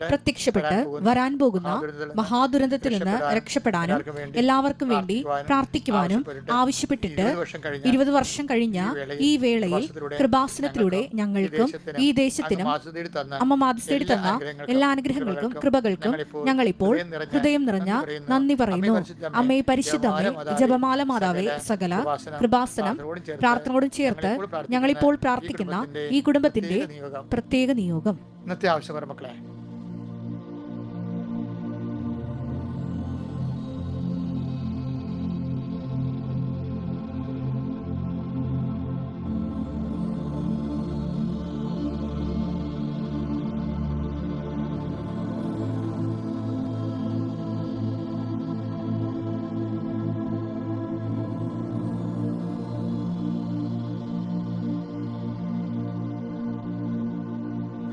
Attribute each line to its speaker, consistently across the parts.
Speaker 1: പ്രത്യക്ഷപ്പെട്ട് വരാൻ പോകുന്ന മഹാദുരന്തത്തിൽ നിന്ന് രക്ഷപ്പെടാനും എല്ലാവർക്കും വേണ്ടി പ്രാർത്ഥിക്കുവാനും ആവശ്യപ്പെട്ടിട്ട് ഇരുപത് വർഷം കഴിഞ്ഞ ഈ വേളയിൽ കൃപാസനത്തിലൂടെ ഞങ്ങൾക്കും ഈ ദേശത്തിനും അമ്മ മാതൃ തന്ന എല്ലാ അനുഗ്രഹങ്ങൾക്കും കൃപകൾക്കും ഞങ്ങളിപ്പോൾ ഹൃദയം നിറഞ്ഞ നന്ദി പറയുന്നു. അമ്മയെ പരിശുദ്ധമേ ജപമാല മാതാവേ സകല കൃപാസനം പ്രാർത്ഥനയോടും ചേർത്ത് ഞങ്ങളിപ്പോൾ പ്രാർത്ഥിക്കുന്ന ഈ കുടുംബത്തിന്റെ പ്രത്യേക നിയോഗം.
Speaker 2: ഇന്നത്തെ ആവശ്യം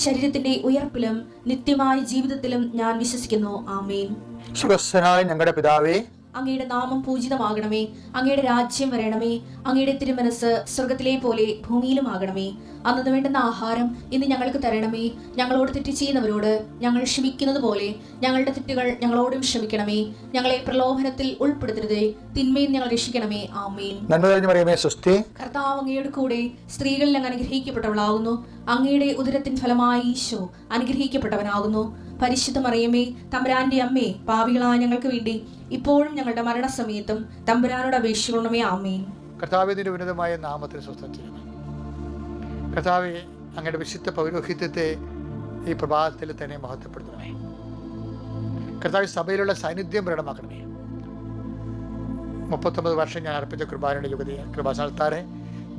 Speaker 1: ശരീരത്തിന്റെ ഉയർപ്പിലും നിത്യമായ ജീവിതത്തിലും ഞാൻ വിശ്വസിക്കുന്നു. ആമേൻ.
Speaker 2: ഞങ്ങളുടെ പിതാവേ
Speaker 1: അങ്ങയുടെ നാമം പൂജിതമാകണമേ. അങ്ങയുടെ രാജ്യം വരണമേ. അങ്ങയുടെ തിരുമനസ് സ്വർഗത്തിലെ പോലെ ഭൂമിയിലും ആകണമേ. അന്നത് വേണ്ടുന്ന ആഹാരം ഇന്ന് ഞങ്ങൾക്ക് തരണമേ. ഞങ്ങളോട് തെറ്റ് ചെയ്യുന്നവരോട് ഞങ്ങൾ ക്ഷമിക്കുന്നത് പോലെ ഞങ്ങളുടെ തെറ്റുകൾ ഞങ്ങളോടും ക്ഷമിക്കണമേ. ഞങ്ങളെ പ്രലോഭനത്തിൽ ഉൾപ്പെടുത്തരുതേ. തിന്മയിൽ ഞങ്ങൾ രക്ഷിക്കണമേ. ആമേൻ.
Speaker 2: സുസ്ഥി
Speaker 1: കർത്താവ് അങ്ങയുടെ കൂടെ സ്ത്രീകളിൽ അങ്ങ് അനുഗ്രഹിക്കപ്പെട്ടവളാകുന്നു. അങ്ങയുടെ ഉദരത്തിൻ ഫലമായി ഈശോ അനുഗ്രഹിക്കപ്പെട്ടവനാകുന്നു. പരിശുദ്ധ മറിയമേ തമ്പുരാന്റെ അമ്മേ പാപികളായ ഞങ്ങൾക്ക് വേണ്ടി ഇപ്പോഴും ഞങ്ങളുടെ മരണസമയത്തും തമ്പുരാനോട് അപേക്ഷിക്കണമേ ആമേ
Speaker 2: കർത്താവിന്റെ ഉന്നതമായ നാമത്തിൽ സ്വസ്ഥം കർത്താവെ അങ്ങയുടെ വിശുദ്ധ പൗരോഹിത്യത്തെ ഈ പ്രഭാതത്തിൽ തന്നെ മഹത്വപ്പെടുത്തണമേ. കർത്താവ് സഭയിലുള്ള സാന്നിധ്യം പ്രകടമാക്കണമേ. മുപ്പത്തൊമ്പത് വർഷം ഞാൻ അർപ്പിച്ച കൃപാനയുടെ യുവതി കൃപാസാൽത്താരെ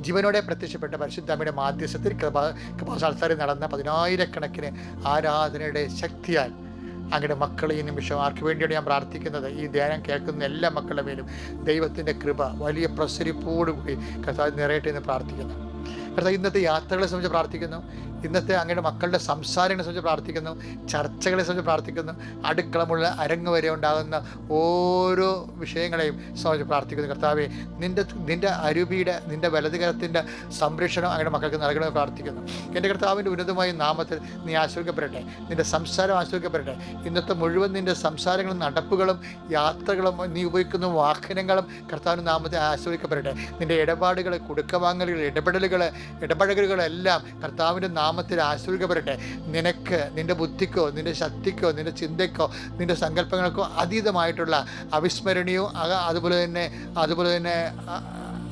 Speaker 2: ജീവനോടെ പ്രത്യക്ഷപ്പെട്ട പരിശുദ്ധമ്മയുടെ മാധ്യസ്ഥത്തിൽ കൃപാ കൃപാസാൽത്താരിൽ നടന്ന പതിനായിരക്കണക്കിന് ആരാധനയുടെ ശക്തിയാൽ അങ്ങയുടെ മക്കളെ ഈ നിമിഷം ആർക്ക് വേണ്ടിയാണ് ഞാൻ പ്രാർത്ഥിക്കുന്നത്? ഈ ധ്യാനം കേൾക്കുന്ന എല്ലാ മക്കളുടെ മേലും ദൈവത്തിന്റെ കൃപ വലിയ പ്രസരിപ്പോടുകൂടി കർത്താവ് നിറയട്ടെ എന്ന് പ്രാർത്ഥിക്കുന്നു. കർത്താവ് ഇന്നത്തെ യാത്രകളെ സംബന്ധിച്ച് പ്രാർത്ഥിക്കുന്നു. ഇന്നത്തെ അങ്ങയുടെ മക്കളുടെ സംസാരങ്ങളെ സംബന്ധിച്ച് പ്രാർത്ഥിക്കുന്നു ചർച്ചകളെ സംബന്ധിച്ച് പ്രാർത്ഥിക്കുന്നു അടുക്കളമുള്ള അരങ്ങ് വരെ ഉണ്ടാകുന്ന ഓരോ വിഷയങ്ങളെയും സംബന്ധിച്ച് പ്രാർത്ഥിക്കുന്നു. കർത്താവെ നിന്റെ നിന്റെ അരുവിയുടെ നിന്റെ വലതുകരത്തിന്റെ സംരക്ഷണം അങ്ങയുടെ മക്കൾക്ക് നൽകണമെന്ന് പ്രാർത്ഥിക്കുന്നു. എന്റെ കർത്താവിന്റെ ഉന്നതമായ നാമത്തിൽ നീ ആശ്രയിക്കപ്പെടട്ടെ നിന്റെ സംസാരം ആശ്രയിക്കപ്പെടട്ടെ ഇന്നത്തെ മുഴുവൻ നിന്റെ സംസാരങ്ങളും നടപ്പുകളും യാത്രകളും നീ ഉപയോഗിക്കുന്ന വാഹനങ്ങളും കർത്താവിന്റെ നാമത്തെ ആശ്രയിക്കപ്പെടട്ടെ നിന്റെ ഇടപാടുകൾ കൊടുക്കവാങ്ങലുകൾ ഇടപെടലുകൾ ഇടപഴകലുകളെല്ലാം കർത്താവിന്റെ നാമത്തിൽ ആശ്രയിക്കപ്പെടട്ടെ നിനക്ക് നിന്റെ ബുദ്ധിക്കോ നിന്റെ ശക്തിക്കോ നിന്റെ ചിന്തയ്ക്കോ നിന്റെ സങ്കല്പങ്ങൾക്കോ അതീതമായിട്ടുള്ള അവിസ്മരണീയവും അതുപോലെ തന്നെ അതുപോലെ തന്നെ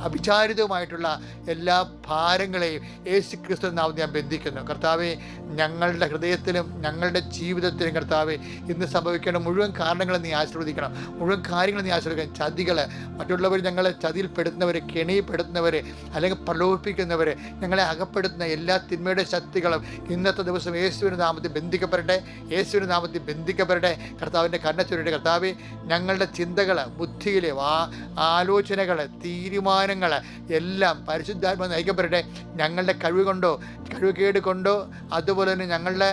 Speaker 2: അവിചാരിതവുമായിട്ടുള്ള എല്ലാ ഭാരങ്ങളെയും യേശു ക്രിസ്തു നാം ഞാൻ ബന്ധിക്കുന്നു. കർത്താവെ ഞങ്ങളുടെ ഹൃദയത്തിലും ഞങ്ങളുടെ ജീവിതത്തിലും കർത്താവെ ഇന്ന് സംഭവിക്കേണ്ട മുഴുവൻ കാരണങ്ങളും നീ ആശീർവദിക്കണം. മുഴുവൻ കാര്യങ്ങളും നീ ആശീർവദിക്കണം. ചതികൾ മറ്റുള്ളവർ ഞങ്ങളെ ചതിയിൽപ്പെടുത്തുന്നവർ കെണിയിൽപ്പെടുത്തുന്നവർ അല്ലെങ്കിൽ പ്രലോഭിപ്പിക്കുന്നവർ ഞങ്ങളെ അകപ്പെടുത്തുന്ന എല്ലാ തിന്മയുടെ ശക്തികളും ഇന്നത്തെ ദിവസം യേശുവിന്റെ നാമത്തിൽ ബന്ധിക്കപ്പെടട്ടെ. യേശുവിന്റെ നാമത്തിൽ ബന്ധിക്കപ്പെടട്ടെ. കർത്താവിന്റെ കണ്ണച്ചുരുടെ കർത്താവെ ഞങ്ങളുടെ ചിന്തകൾ ബുദ്ധിയിലെ ആലോചനകൾ ആലോചനകൾ തീരുമാനങ്ങൾ എല്ലാം പരിശുദ്ധാത്മ നയിക്കപ്പെടട്ടെ. ഞങ്ങളുടെ കഴിവ് കൊണ്ടോ കഴിവുകേട് കൊണ്ടോ അതുപോലെ തന്നെ ഞങ്ങളുടെ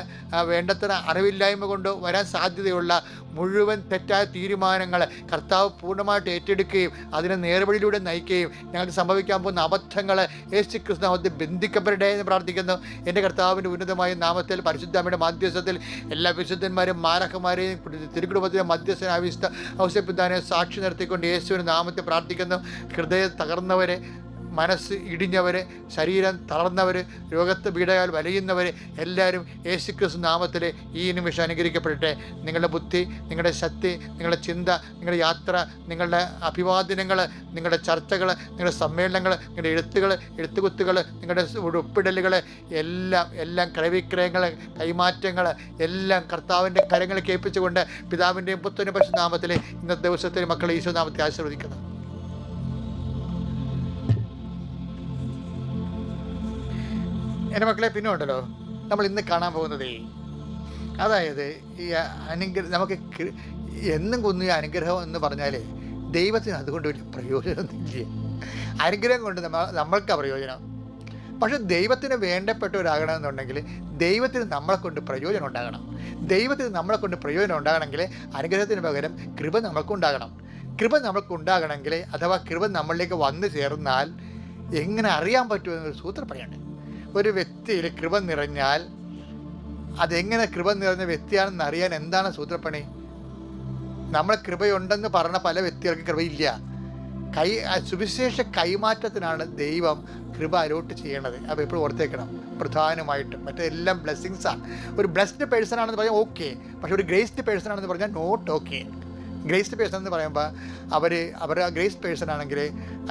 Speaker 2: വേണ്ടത്ര അറിവില്ലായ്മ കൊണ്ടോ വരാൻ സാധ്യതയുള്ള മുഴുവൻ തെറ്റായ തീരുമാനങ്ങൾ കർത്താവ് പൂർണമായിട്ട് ഏറ്റെടുക്കുകയും അതിനെ നേർവഴിയിലൂടെ നയിക്കുകയും ഞങ്ങൾക്ക് സംഭവിക്കാൻ പോകുന്ന അബദ്ധങ്ങൾ യേശു ക്രിസ്തുനാമത്തിൽ ബന്ധിക്കപ്പെടട്ടെ എന്ന് പ്രാർത്ഥിക്കുന്നു. എന്റെ കർത്താവിന്റെ ഉന്നതമായ നാമത്തിൽ പരിശുദ്ധാമയുടെ മാധ്യസ്ഥത്തിൽ എല്ലാ വിശുദ്ധന്മാരും മാരകന്മാരെയും തിരുക്കുടുംബത്തിലെ മധ്യസ്ഥ ആവശ്യ ആവശ്യപ്പിതാനെ സാക്ഷി നിർത്തിക്കൊണ്ട് യേശുവിന്റെ നാമത്തെ പ്രാർത്ഥിക്കുന്നു. ഹൃദയം തകർന്നവരെ മനസ്സ് ഇടിഞ്ഞവർ ശരീരം തളർന്നവർ രോഗത്ത് പീഡയാൽ വലയുന്നവർ എല്ലാവരും യേശുക്രിസ്തു നാമത്തിൽ ഈ നിമിഷം അനുഗ്രഹിക്കപ്പെടട്ടെ. നിങ്ങളുടെ ബുദ്ധി നിങ്ങളുടെ ശക്തി നിങ്ങളുടെ ചിന്ത നിങ്ങളുടെ യാത്ര നിങ്ങളുടെ അഭിവാദനങ്ങൾ നിങ്ങളുടെ ചർച്ചകൾ നിങ്ങളുടെ സമ്മേളനങ്ങൾ നിങ്ങളുടെ എഴുത്തുകൾ എഴുത്തുകുത്തുകൾ നിങ്ങളുടെ ഒപ്പിടലുകൾ എല്ലാം എല്ലാം ക്രയവിക്രയങ്ങൾ കൈമാറ്റങ്ങൾ എല്ലാം കർത്താവിന്റെ കരങ്ങൾ കേൾപ്പിച്ചുകൊണ്ട് പിതാവിന്റെയും പുത്രനും പരിശുനാമത്തിൽ ഇന്നത്തെ ദിവസത്തിൽ മക്കളെ ഈശോ നാമത്തെ ആശീർവദിക്കുന്നു. എന്റെ മക്കളെ പിന്നെ ഉണ്ടല്ലോ. നമ്മൾ ഇന്ന് കാണാൻ പോകുന്നതേ. അതായത് ഈ അനുഗ്രഹം നമുക്ക് എന്നും കൊന്നു അനുഗ്രഹം എന്ന് പറഞ്ഞാൽ ദൈവത്തിന് അതുകൊണ്ട് വലിയ പ്രയോജനമൊന്നുമില്ല. അനുഗ്രഹം കൊണ്ട് നമ്മ നമ്മൾക്ക് പ്രയോജനം. പക്ഷെ ദൈവത്തിന് വേണ്ടപ്പെട്ടവരാകണമെന്നുണ്ടെങ്കിൽ ദൈവത്തിന് നമ്മളെ കൊണ്ട് പ്രയോജനം ഉണ്ടാകണം. ദൈവത്തിന് നമ്മളെ കൊണ്ട് പ്രയോജനം ഉണ്ടാകണമെങ്കിൽ അനുഗ്രഹത്തിന് പകരം കൃപ നമ്മൾക്കുണ്ടാകണം കൃപ നമ്മൾക്കുണ്ടാകണമെങ്കിൽ അഥവാ കൃപ നമ്മളിലേക്ക് വന്നു ചേർന്നാൽ എങ്ങനെ അറിയാൻ പറ്റുമെന്നൊരു സൂത്രം പറയണ്ടേ ഒരു വ്യക്തിയിൽ കൃപ നിറഞ്ഞാൽ അതെങ്ങനെ കൃപ നിറഞ്ഞ വ്യക്തിയാണെന്ന് അറിയാൻ എന്താണ് സൂത്രപ്പണി? നമ്മൾ കൃപയുണ്ടെന്ന് പറഞ്ഞ പല വ്യക്തികൾക്ക് കൃപയില്ല. കൈ സുവിശേഷ കൈമാറ്റത്തിനാണ് ദൈവം കൃപ അലോട്ട് ചെയ്യണത്. അപ്പോൾ ഇപ്പോൾ ഓർത്തേക്കണം പ്രധാനമായിട്ടും മറ്റെല്ലാം ബ്ലെസ്സിങ്സാണ് ഒരു ബ്ലെസ്ഡ് പേഴ്സൺ ആണെന്ന് പറഞ്ഞാൽ ഓക്കെ പക്ഷേ ഒരു ഗ്രേസ്ഡ് പേഴ്സൺ ആണെന്ന് പറഞ്ഞാൽ നോട്ട് ഓക്കെ ഗ്രേസ്ഡ് പേഴ്സൺ എന്ന് പറയുമ്പോൾ അവർ അവർ ഗ്രേസ്ഡ് പേഴ്സൺ ആണെങ്കിൽ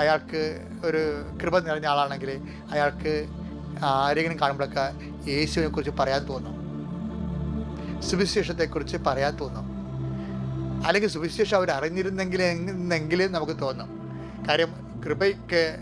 Speaker 2: അയാൾക്ക് ഒരു കൃപ നിറഞ്ഞ ആളാണെങ്കിൽ അയാൾക്ക് ആരെങ്കിലും കാണുമ്പോഴൊക്കെ യേശുവിനെ കുറിച്ച് പറയാൻ തോന്നും. സുവിശേഷത്തെക്കുറിച്ച് പറയാൻ തോന്നും. അല്ലെങ്കിൽ സുവിശേഷം അവർ അറിഞ്ഞിരുന്നെങ്കിൽ എന്നെങ്കിൽ നമുക്ക് തോന്നും. കാര്യം കൃപയ്ക്ക്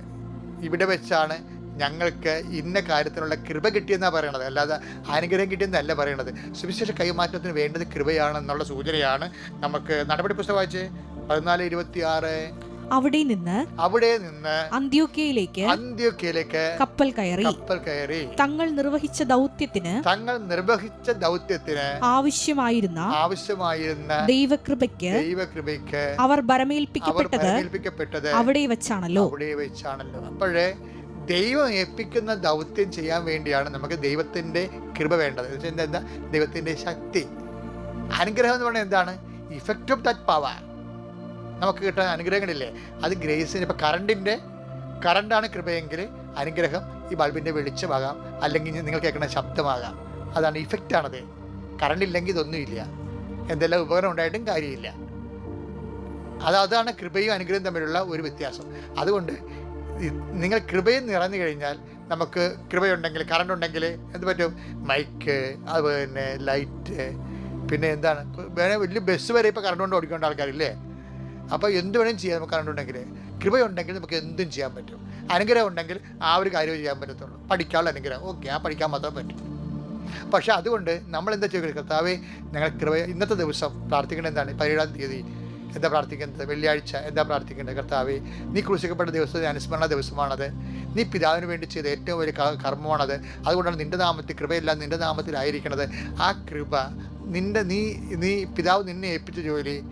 Speaker 2: ഇവിടെ വെച്ചാണ് ഞങ്ങൾക്ക് ഇന്ന കാര്യത്തിനുള്ള കൃപ കിട്ടിയെന്നാണ് പറയണത്. അല്ലാതെ അനുഗ്രഹം കിട്ടിയെന്നല്ല പറയണത്. സുവിശേഷ കൈമാറ്റത്തിന് വേണ്ടത് കൃപയാണെന്നുള്ള സൂചനയാണ് നമുക്ക് നടപടി പുസ്തകം വായിച്ച്. പതിനാല് ഇരുപത്തി ആറ്
Speaker 1: അവിടെ നിന്ന്
Speaker 2: അവിടെ നിന്ന്
Speaker 1: അന്ത്യോക്കയിലേക്ക്
Speaker 2: അന്ത്യോക്കയിലേക്ക്
Speaker 1: കപ്പൽ കയറി.
Speaker 2: കപ്പൽ കയറി.
Speaker 1: തങ്ങൾ നിർവഹിച്ച ദൗത്യത്തിന്
Speaker 2: തങ്ങൾ നിർവഹിച്ച ദൗത്യത്തിന്
Speaker 1: ആവശ്യമായിരുന്ന
Speaker 2: ആവശ്യമായിരുന്ന
Speaker 1: ദൈവകൃപയ്ക്ക്
Speaker 2: ദൈവകൃപയ്ക്ക്
Speaker 1: അവർ ഭരമേൽപ്പിക്കപ്പെട്ടത് അവിടെ വെച്ചാണല്ലോ.
Speaker 2: അവിടെ വെച്ചാണല്ലോ. അപ്പോഴേ ദൈവം ഏൽപ്പിക്കുന്ന ദൗത്യം ചെയ്യാൻ വേണ്ടിയാണ് നമുക്ക് ദൈവത്തിന്റെ കൃപ വേണ്ടത്. എന്താ? ദൈവത്തിന്റെ ദൈവത്തിന്റെ ശക്തി. അനുഗ്രഹം എന്ന് പറഞ്ഞാൽ എന്താണ്? ഇഫക്റ്റ് ഓഫ് ദാറ്റ് പവർ നമുക്ക് കിട്ടുന്ന അനുഗ്രഹങ്ങളില്ലേ? അത് ഗ്രേസിന് ഇപ്പം കറണ്ടിന്റെ കറണ്ടാണ് കൃപയെങ്കിൽ അനുഗ്രഹം ഈ ബൾബിന്റെ വെളിച്ചമാകാം. അല്ലെങ്കിൽ നിങ്ങൾ കേൾക്കുന്ന ശബ്ദമാകാം. അതാണ് ഇഫക്റ്റ് ഇഫക്റ്റാണത് കറണ്ട് ഇല്ലെങ്കിൽ ഇതൊന്നുമില്ല എന്തെല്ലാം ഉപകരണം ഉണ്ടായിട്ടും കാര്യമില്ല. അത് അതാണ് കൃപയും അനുഗ്രഹവും തമ്മിലുള്ള ഒരു വ്യത്യാസം. അതുകൊണ്ട് നിങ്ങൾ കൃപയിൽ നിറഞ്ഞു കഴിഞ്ഞാൽ നമുക്ക് കൃപയുണ്ടെങ്കിൽ കറണ്ട് ഉണ്ടെങ്കിൽ എന്ത് പറ്റും? മൈക്ക് അതുപോലെ തന്നെ ലൈറ്റ് പിന്നെ എന്താണ്? വേറെ വലിയ ബസ് വരെ ഇപ്പോൾ കറണ്ട് കൊണ്ട് ഓടിക്കേണ്ട ആൾക്കാരില്ലേ? അപ്പോൾ എന്ത് വേണേലും ചെയ്യാം നമുക്ക് കറണ്ടുണ്ടെങ്കിൽ കൃപയുണ്ടെങ്കിൽ നമുക്ക് എന്തും ചെയ്യാൻ പറ്റും. അനുഗ്രഹം ഉണ്ടെങ്കിൽ ആ ഒരു കാര്യം ചെയ്യാൻ പറ്റത്തുള്ളൂ. പഠിക്കാനുള്ള അനുഗ്രഹം. ഓക്കെ ആ പഠിക്കാൻ മാത്രം പറ്റും. പക്ഷെ അതുകൊണ്ട് നമ്മൾ എന്താ ചെയ്യുക കർത്താവെ ഞങ്ങൾ കൃപ ഇന്നത്തെ ദിവസം പ്രാർത്ഥിക്കേണ്ടത് എന്താണ്? പതിനേഴാം തീയതി. എന്താ പ്രാർത്ഥിക്കേണ്ടത്? വെള്ളിയാഴ്ച എന്താ പ്രാർത്ഥിക്കേണ്ടത്? കർത്താവെ നീ ക്രൂശിക്കപ്പെട്ട ദിവസത്തെ അനുസ്മരണ ദിവസമാണത്. നീ പിതാവിന് വേണ്ടി ചെയ്ത ഏറ്റവും വലിയ കർമ്മമാണത്. അതുകൊണ്ടാണ് നിന്റെ നാമത്തിൽ കൃപയെല്ലാം നിന്റെ നാമത്തിലായിരിക്കണത് ആ കൃപ നിന്റെ നീ നീ പിതാവ് നിന്നെ ഏൽപ്പിച്ച ജോലി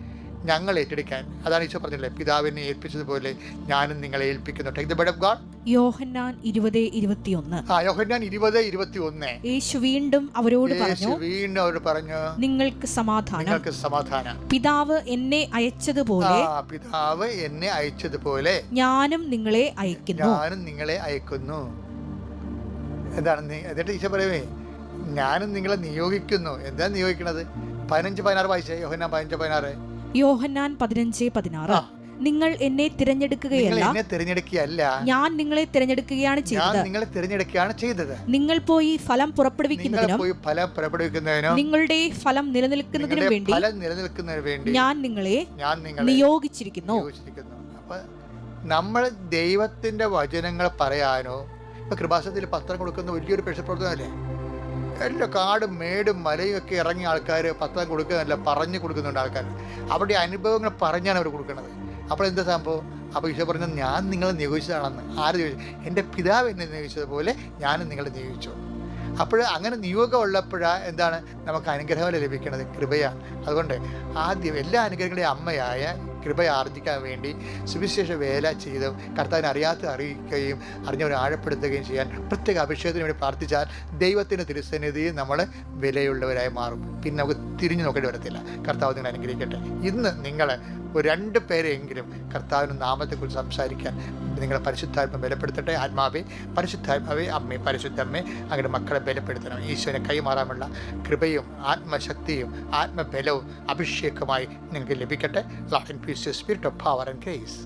Speaker 2: ഞങ്ങൾ ഏറ്റെടുക്കാൻ. അതാണ് ഈശോ പറഞ്ഞില്ലേ പിതാവിനെ ഏൽപ്പിച്ചതുപോലെ ഞാനും നിങ്ങളെ ഏൽപ്പിക്കുന്നു take the bed of God
Speaker 1: Yohannan ഇരുപത് ഇരുപത്തിയൊന്ന്.
Speaker 2: ആ യോഹന്നാൻ ഇരുപത് ഇരുപത്തി
Speaker 1: യേശു വീണ്ടും അവരോട് പറഞ്ഞു
Speaker 2: വീണ്ടും അവരോട് പറഞ്ഞു
Speaker 1: നിങ്ങൾക്ക് സമാധാനം.
Speaker 2: നിങ്ങൾക്ക് സമാധാനം.
Speaker 1: പിതാവ് എന്നെ അയച്ചതുപോലെ
Speaker 2: പിതാവ് എന്നെ അയച്ചതുപോലെ
Speaker 1: ഞാനും നിങ്ങളെ അയക്കുന്നു.
Speaker 2: ഞാനും നിങ്ങളെ അയക്കുന്നു. എന്താണ് എന്നിട്ട് ഈശോ പറയുവേ ഞാനും നിങ്ങളെ നിയോഗിക്കുന്നു. എന്താ നിയോഗിക്കണത്? പതിനഞ്ച് പതിനാറ് വായിച്ചേ? യോഹന്നാൻ പതിനഞ്ച് പതിനാറ്.
Speaker 1: യോഹന്നാൻ പതിനഞ്ച് പതിനാറ്. നിങ്ങൾ എന്നെ തിരഞ്ഞെടുക്കുകയല്ല.
Speaker 2: തിരഞ്ഞെടുക്കുകയല്ല.
Speaker 1: ഞാൻ നിങ്ങളെ തിരഞ്ഞെടുക്കുകയാണ് ചെയ്തത്.
Speaker 2: നിങ്ങളെ തിരഞ്ഞെടുക്കുകയാണ് ചെയ്തത്.
Speaker 1: നിങ്ങൾ പോയി ഫലം പുറപ്പെടുവിക്കുന്നതിനും
Speaker 2: പോയി ഫലം പുറപ്പെടുവിക്കുന്നതിനും
Speaker 1: നിങ്ങളുടെ ഫലം നിലനിൽക്കുന്നതിനും വേണ്ടി
Speaker 2: ഫലം നിലനിൽക്കുന്നതിന് വേണ്ടി
Speaker 1: ഞാൻ നിങ്ങളെ
Speaker 2: ഞാൻ നിങ്ങളെ
Speaker 1: നിയോഗിച്ചിരിക്കുന്നു.
Speaker 2: അപ്പൊ നമ്മൾ ദൈവത്തിന്റെ വചനങ്ങൾ പറയാനോ ഇപ്പൊ കൃപാസനത്തിൽ പത്രം കൊടുക്കുന്ന വലിയൊരു പ്രവർത്തനമല്ലേ എല്ലാ കാടും മേടും മലയും ഒക്കെ ഇറങ്ങിയ ആൾക്കാർ പത്രം കൊടുക്കുന്നതല്ല പറഞ്ഞു കൊടുക്കുന്നുണ്ട് ആൾക്കാർ അവരുടെ അനുഭവങ്ങൾ പറഞ്ഞാണ് അവർ കൊടുക്കുന്നത്. അപ്പോൾ എന്താ സംഭവം? അപ്പോൾ ഈശോ പറഞ്ഞു ഞാൻ നിങ്ങളെ നിയോഗിച്ചതാണെന്ന്. ആര് ചോദിച്ചു എന്റെ പിതാവ് എന്നെ നിയോഗിച്ചതുപോലെ ഞാനും നിങ്ങളെ നിയോഗിച്ചു. അപ്പോൾ അങ്ങനെ നിയോഗം ഉള്ളപ്പോഴാണ് എന്താണ്? നമുക്ക് അനുഗ്രഹം ലഭിക്കുന്നത് കൃപയാണ്. അതുകൊണ്ട് ആദ്യം എല്ലാ അനുഗ്രഹങ്ങളുടെയും അമ്മയായ കൃപ ആർജിക്കാൻ വേണ്ടി സുവിശേഷ വേല ചെയ്ത് കർത്താവിനെ അറിയാത്ത അറിയിക്കുകയും അറിഞ്ഞവരെ ആഴപ്പെടുത്തുകയും ചെയ്യാൻ പ്രത്യേക അഭിഷേകത്തിന് വേണ്ടി പ്രാർത്ഥിച്ചാൽ ദൈവത്തിന്റെ തിരുസന്നിധിയിൽ നമ്മൾ വിലയുള്ളവരായി മാറും. പിന്നെ നമുക്ക് തിരിഞ്ഞു നോക്കേണ്ടി വരത്തില്ല. കർത്താവ് നിങ്ങൾ അനുഗ്രഹിക്കട്ടെ. ഇന്ന് നിങ്ങൾ ഒരു രണ്ട് പേരെങ്കിലും കർത്താവിന്റെ നാമത്തെക്കുറിച്ച് സംസാരിക്കാൻ നിങ്ങളെ പരിശുദ്ധാത്മ ബലപ്പെടുത്തട്ടെ. ആത്മാവെ പരിശുദ്ധാത്മാവെ അമ്മേ പരിശുദ്ധമ്മേ അങ്ങനെ മക്കളെ ബലപ്പെടുത്തണം. ഈശോനെ കൈമാറാനുള്ള കൃപയും ആത്മശക്തിയും ആത്മബലവും അഭിഷേകമായി നിങ്ങൾക്ക് ലഭിക്കട്ടെ. Lord and peace spirit of power and grace